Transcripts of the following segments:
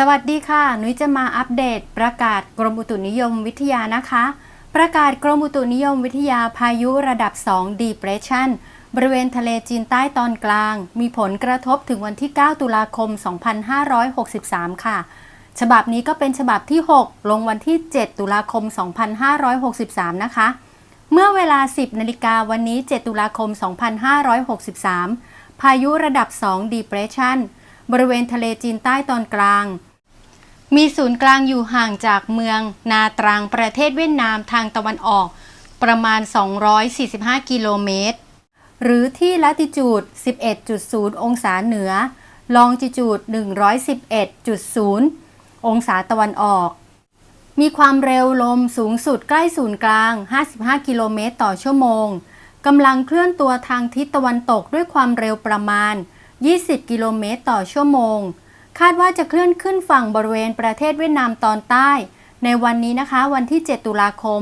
สวัสดีค่ะ หนุยจะมาอัปเดต ประกาศกรมอุตุนิยมวิทยานะคะ ประกาศกรมอุตุนิยมวิทยาพายุระดับ 2 depression บริเวณทะเลจีนใต้ตอนกลาง มีผลกระทบถึงวันที่ 9 ตุลาคม 2563 ค่ะ ฉบับนี้ก็เป็นฉบับที่ 6 ลงวันที่ 7 ตุลาคม 2563 นะคะ เมื่อเวลา 10 นาฬิกาวันนี้ 7 ตุลาคม 2563 พายุระดับ 2 depression บริเวณทะเลจีนใต้ตอนกลาง มีศูนย์กลางอยู่ห่างจากเมืองนาตรังประเทศเวียดนามทางตะวันออก ประมาณ 245 กิโลเมตร หรือที่ลัติจูด 11.0 องศาเหนือ ลองจิจูด 111.0 องศาตะวันออก มีความเร็วลมสูงสุดใกล้ศูนย์กลาง 55 กิโลเมตรต่อชั่วโมงกำลังเคลื่อนตัวทางทิศตะวันตกด้วยความเร็วประมาณ 20 กิโลเมตรต่อชั่วโมง คาดว่าจะเคลื่อนขึ้นฝั่งบริเวณประเทศเวียดนามตอนใต้ ในวันนี้นะคะ วันที่ 7 ตุลาคม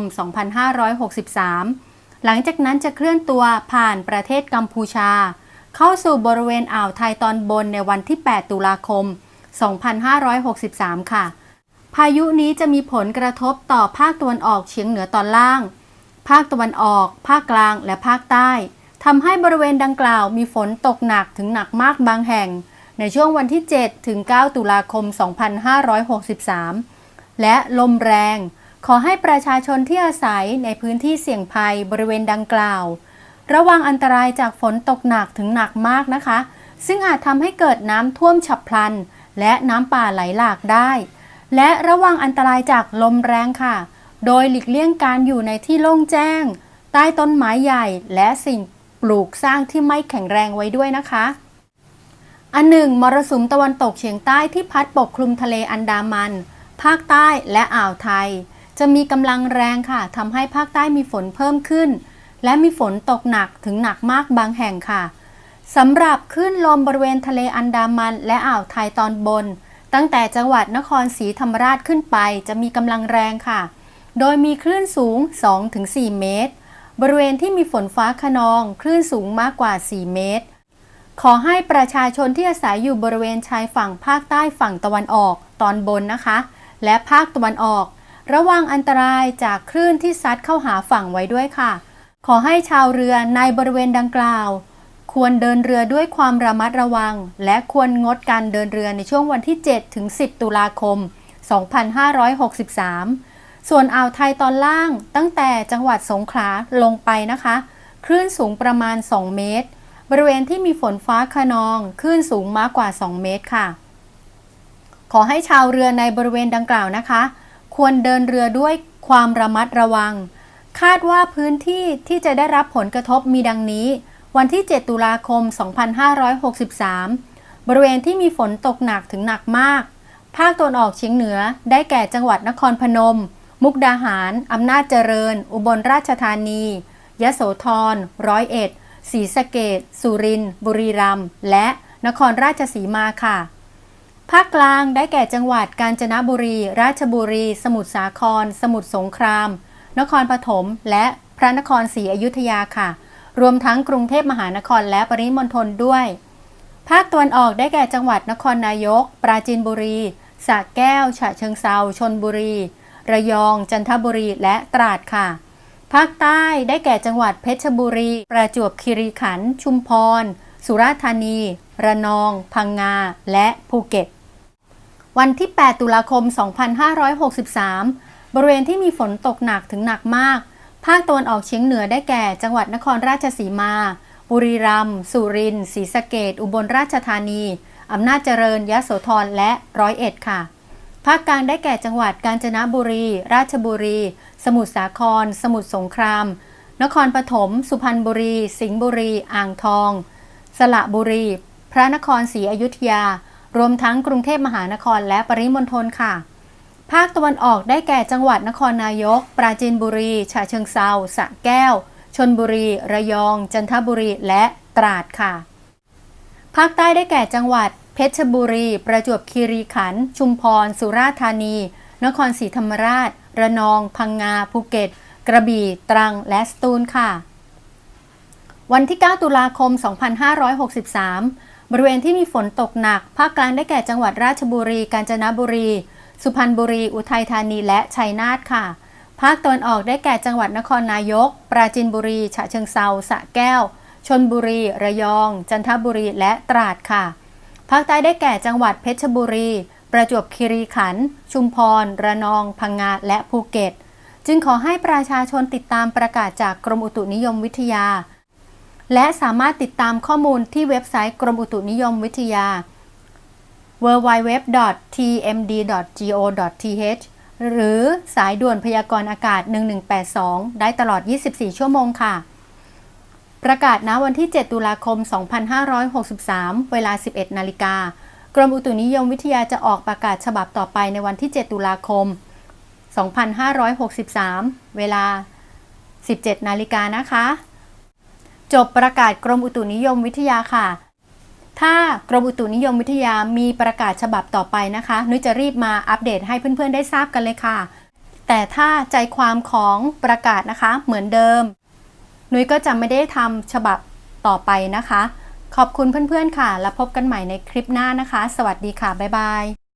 2563 หลังจากนั้นจะเคลื่อนตัวผ่านประเทศกัมพูชา เข้าสู่บริเวณอ่าวไทยตอนบนในวันที่ 8 ตุลาคม 2563 ค่ะ พายุนี้จะมีผลกระทบต่อภาคตะวันออกเฉียงเหนือตอนล่าง ภาคตะวันออก ภาคกลางและภาคใต้ทำให้บริเวณดังกล่าวมีฝนตกหนักถึงหนักมากบางแห่ง ในช่วงวันที่ 7 ถึง 9 ตุลาคม 2563 และลมแรง ขอให้ประชาชนที่อาศัยในพื้นที่เสี่ยงภัยบริเวณดังกล่าว ระวังอันตรายจากฝนตกหนักถึงหนักมากนะคะ ซึ่งอาจทำให้เกิดน้ำท่วมฉับพลัน และน้ำป่าไหลหลากได้ และระวังอันตรายจากลมแรงค่ะ โดยหลีกเลี่ยงการอยู่ในที่โล่งแจ้ง ใต้ต้นไม้ใหญ่และสิ่งปลูกสร้างที่ไม่แข็งแรงไว้ด้วยนะคะ หนึ่งมรสุมตะวันตกเฉียงใต้ที่พัดปกคลุมทะเลอันดามัน ภาคใต้และอ่าวไทย จะมีกำลังแรงค่ะทำให้ภาคใต้มีฝนเพิ่มขึ้น และมีฝนตกหนักถึงหนักมากบางแห่งค่ะสำหรับคลื่นลมบริเวณทะเลอันดามัน และอ่าวไทยตอนบน ตั้งแต่จังหวัดนครศรีธรรมราชขึ้นไป จะมีกำลังแรงค่ะ โดยมีคลื่นสูง 2-4 เมตร บริเวณที่มีฝนฟ้าขนอง คลื่นสูงมากกว่า 4 เมตร ขอให้ประชาชนที่อาศัยอยู่บริเวณชายฝั่งภาคใต้ฝั่งตะวันออกตอนบนนะคะ และภาคตะวันออก ระวังอันตรายจากคลื่นที่ซัดเข้าหาฝั่งไว้ด้วยค่ะ ขอให้ชาวเรือในบริเวณดังกล่าว ควรเดินเรือด้วยความระมัดระวัง และควรงดการเดินเรือในช่วงวันที่ 7 ถึง 10 ตุลาคม 2563 ส่วนอ่าวไทยตอนล่างตั้งแต่จังหวัดสงขลาลงไปนะคะ คลื่นสูงประมาณ 2 เมตร บริเวณที่มีฝนฟ้าขนองคลื่นสูงมากกว่า 2 เมตรค่ะ ขอให้ชาวเรือในบริเวณดังกล่าวนะคะ ควรเดินเรือด้วยความระมัดระวัง คาดว่าพื้นที่ที่จะได้รับผลกระทบมีดังนี้ วันที่ 7 ตุลาคม 2563 บริเวณที่มีฝนตกหนักถึงหนักมาก ภาคตะวันออกเฉียงเหนือได้แก่จังหวัดนครพนม มุกดาหาร อำนาจเจริญ อุบลราชธานียโสธร ร้อยเอ็ด ศรีสะเกดสุรินทร์ บุรีรัมย์ และนครราชสีมาค่ะ ภาคกลางได้แก่จังหวัดกาญจนบุรี ราชบุรี สมุทรสาคร สมุทรสงคราม นครปฐม และพระนครศรีอยุธยาค่ะ รวมทั้งกรุงเทพมหานครและปริมณฑลด้วย ภาคตะวันออกได้แก่จังหวัดนครนายก ปราจีนบุรีสระแก้ว ฉะเชิงเซาชนบุรี ระยอง จันทบุรี และตราดค่ะ ภาคใต้ได้แก่จังหวัดเพชรบุรี ประจวบคีรีขันธ์ ชุมพร สุราษฎร์ธานี ระนอง พังงา และภูเก็ต วันที่ 8 ตุลาคม 2563 บริเวณที่มีฝนตกหนักถึงหนักมาก ภาคตะวันออกเฉียงเหนือได้แก่จังหวัดนครราชสีมา บุรีรัมย์ สุรินทร์ ศรีสะเกดอุบลราชธานี อำนาจเจริญ ยะโสธร และร้อยเอ็ดค่ะ ภาคกลางได้แก่จังหวัดกาญจนบุรี ราชบุรี สมุทรสาคร สมุทรสงคราม นครปฐม สุพรรณบุรี สิงห์บุรี อ่างทอง สระบุรี พระนครศรีอยุธยา รวมทั้งกรุงเทพมหานครและปริมณฑลค่ะ ภาคตะวันออกได้แก่จังหวัดนครนายก ปราจีนบุรี ฉะเชิงเซาสระแก้ว ชนบุรี ระยอง จันทบุรี และตราดค่ะ ภาคใต้ได้แก่จังหวัด เพชรบุรี ประจวบคีรีขันธ์ชุมพร สุราษฎร์ธานี นครศรีธรรมราช ระนอง พังงา ภูเก็ต กระบี่ ตรัง และสตูลค่ะ วันที่ 9 ตุลาคม 2563 บริเวณที่มีฝนตกหนัก ภาคกลางได้แก่จังหวัดราชบุรี กาญจนบุรี สุพรรณบุรี อุทัยธานี และชัยนาทค่ะ ภาคตะวันออกได้แก่จังหวัดนครนายก ปราจีนบุรี ฉะเชิงเซาสระแก้ว ชนบุรี ระยอง จันทบุรี และตราดค่ะ ภาคใต้ได้แก่จังหวัดเพชรบุรี ประจวบคีรีขันธ์ ชุมพร ระนอง พังงา และภูเก็ต จึงขอให้ประชาชนติดตามประกาศจากกรมอุตุนิยมวิทยา และสามารถติดตามข้อมูลที่เว็บไซต์กรมอุตุนิยมวิทยา www.tmd.go.th หรือสายด่วนพยากรณ์อากาศ 1182 ได้ตลอด 24 ชั่วโมงค่ะ ประกาศณวันที่ 7 ตุลาคม 2563 เวลา 11 นาฬิกา กรมอุตุนิยมวิทยาจะออกประกาศฉบับต่อไปในวันที่ 7 ตุลาคม 2563 เวลา 17 นาฬิกานะคะ จบประกาศกรมอุตุนิยมวิทยาค่ะ ถ้ากรมอุตุนิยมวิทยามีประกาศฉบับต่อไปนะคะ นุ้ยจะรีบมาอัปเดตให้เพื่อนๆ ได้ทราบกันเลยค่ะ แต่ถ้าใจความของประกาศนะคะเหมือนเดิม นุ้ยก็จะไม่ได้ทำฉบับต่อไปนะคะ ขอบคุณเพื่อนๆค่ะ แล้วพบกันใหม่ในคลิปหน้านะคะ สวัสดีค่ะ บ๊ายบาย